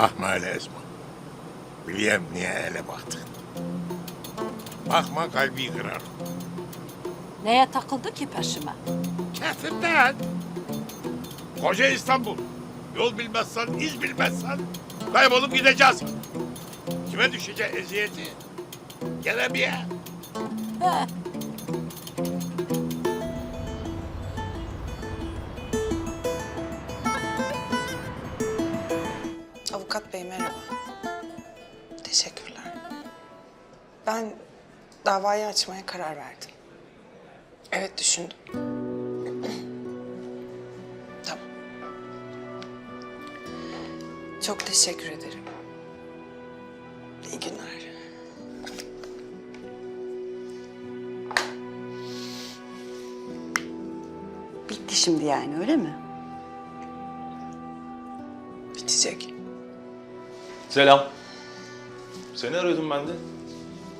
Bakma öyle Esma. Bileyim niye ele baktın. Bakma kalbi kırar. Neye takıldı ki peşime? Kefinden. Koca İstanbul. Yol bilmezsen, iz bilmezsen kaybolup gideceğiz. Kime düşecek eziyeti? Yer. He, Avukat bey merhaba. Teşekkürler. Ben davayı açmaya karar verdim. Evet düşündüm. tamam. Çok teşekkür ederim. İyi günler. Bitti şimdi yani öyle mi? Bitecek. Selam. Seni arıyordum ben de.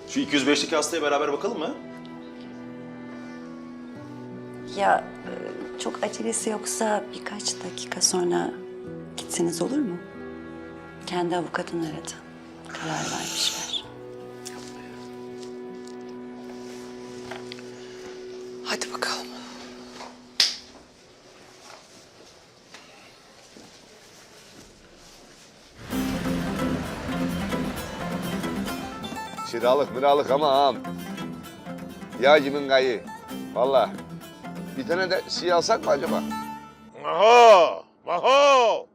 Şu 205'teki hastaya beraber bakalım mı? Ya e, çok acelesi yoksa birkaç dakika sonra gitseniz olur mu? Kendi avukatın aradı. Karar vermişler. Kiralık miralık ama ağam. Yağcımın kayı. Vallahi. Bir tane de siyah alsak mı acaba? Maho! Maho!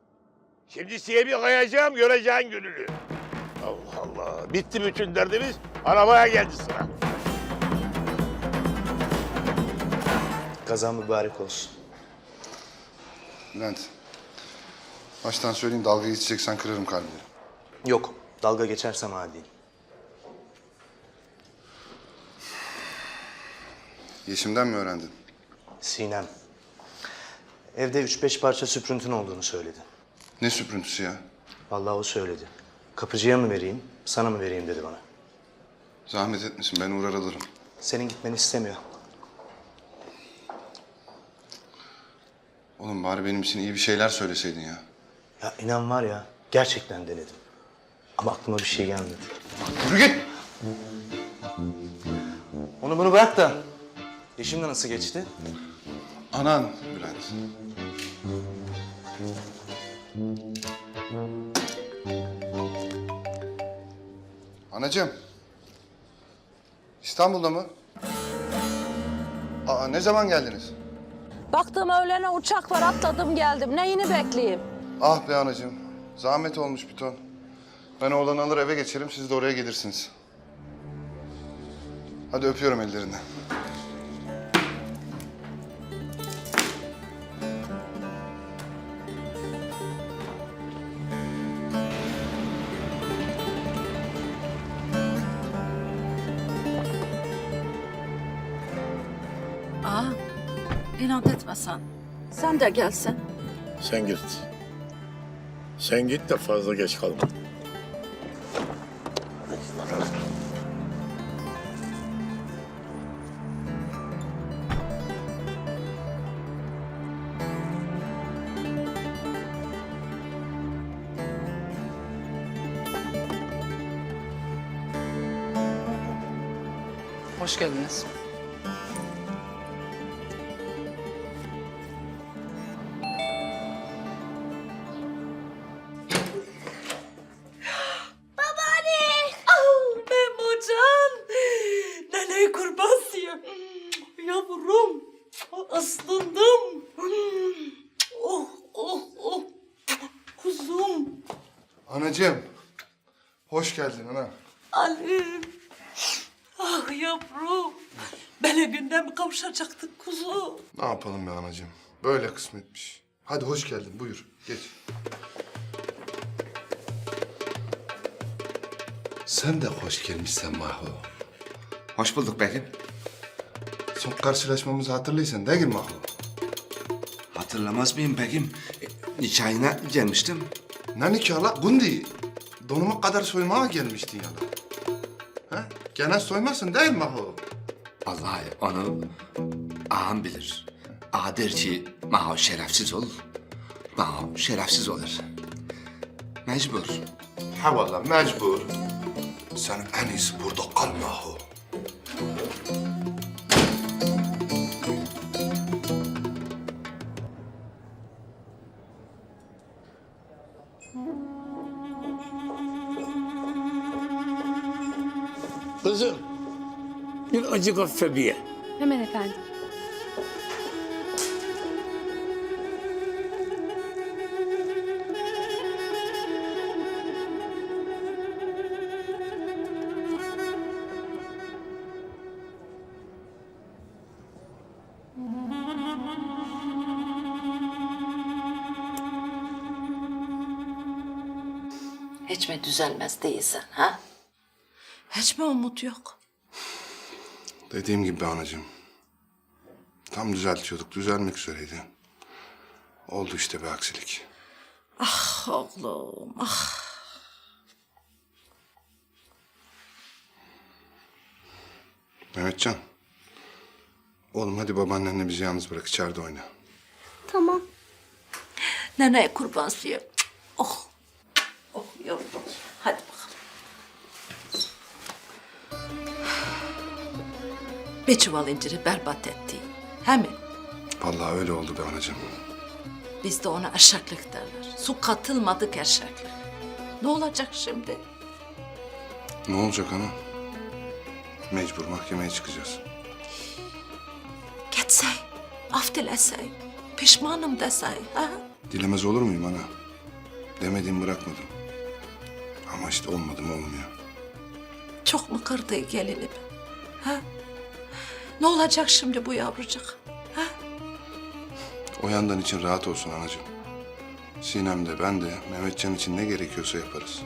Şimdi size bir kayacağım, göreceğin gününü. Allah Allah. Bitti bütün derdimiz. Arabaya geldi sıra. Kazan mübarek olsun. Bülent. Baştan söyleyeyim dalga geçeceksen kırarım kalbini. Yok, dalga geçersem hadi Yeşim'den mi öğrendin? Sinem. Evde üç beş parça süprüntün olduğunu söyledi. Ne süprüntüsü ya? Vallahi o söyledi. Kapıcıya mı vereyim, sana mı vereyim dedi bana. Zahmet etmesin ben uğrar alırım. Senin gitmeni istemiyor. Oğlum bari benim için iyi bir şeyler söyleseydin ya. Ya inan var ya, gerçekten denedim. Ama aklıma bir şey gelmedi. Yürü git! Onu bunu bırak da. Yeşim'le nasıl geçti? Anan Bülent. Anacığım. İstanbul'da mı? Aa ne zaman geldiniz? Baktım öğlene uçak var atladım geldim. Neyini bekleyeyim? Ah be anacığım. Zahmet olmuş bir ton. Ben oğlanı alır eve geçerim, siz de oraya gelirsiniz. Hadi öpüyorum ellerinden. Aa, inat etmesen. Sen de gelsen. Sen git. Sen git de fazla geç kalma. Hoş geldiniz. Anacığım. Hoş geldin ana. Alim. Ah yavrum. Böyle günden mi kavuşacaktık kuzu? Ne yapalım be anacığım? Böyle kısmetmiş. Hadi hoş geldin buyur geç. Sen de hoş gelmişsin Maho. Hoş bulduk Begim. Son karşılaşmamızı hatırlıyorsun değil mi Maho? Hatırlamaz mıyım Begim? E, gelmiştim. Ne nikahı la? Gundi. Donuma kadar soymaya gelmiştin ya da. Ha? Gene soymasın değil mi Maho? Vallahi onu ağam bilir. Ağa der ki Maho şerefsiz ol. Maho şerefsiz olur. Mecbur. Ha vallahi mecbur. Sen en iyisi burada kal Maho. Kızım, bir acı kahve bir ye. Hemen efendim. Hiç mi düzelmez değilsen ha? Hiç mi umut yok? Dediğim gibi anacığım. Tam düzeltiyorduk, düzelmek üzereydi. Oldu işte bir aksilik. Ah oğlum ah. Mehmetcan. Oğlum hadi babaannenle bizi yalnız bırak içeride oyna. Tamam. Neneye kurban suyu. Oh Bir çuval inciri berbat etti. He mi? Vallahi öyle oldu be anacığım. Bizde ona eşeklik derler. Su katılmadık eşeklik. Ne olacak şimdi? Ne olacak ana? Mecbur mahkemeye çıkacağız. Getsey, af dilesey, pişmanım desey. Ha? Dilemez olur muyum ana? Demediğimi bırakmadım. Ama işte olmadı mı olmuyor. Çok mu kırdı gelinimi? Ha? Ne olacak şimdi bu yavrucak? O yandan için rahat olsun anacığım. Sinem de ben de Mehmetcan için ne gerekiyorsa yaparız.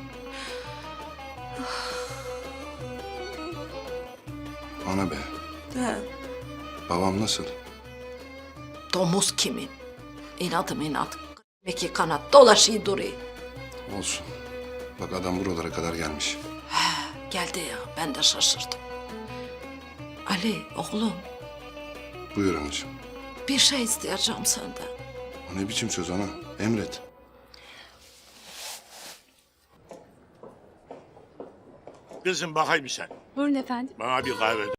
Ana be, Ha? babam nasıl? Domuz kimin? İnadım inat. Peki kanat dolaşıyor duruyor. Olsun. Bak adam buralara kadar gelmiş. Geldi ya ben de şaşırdım. Ali oğlum Buyur anacığım. bir şey isteyeceğim senden. O ne biçim söz ana? Emret. Kızım bakayım sen. Buyurun efendim. Bana bir kahve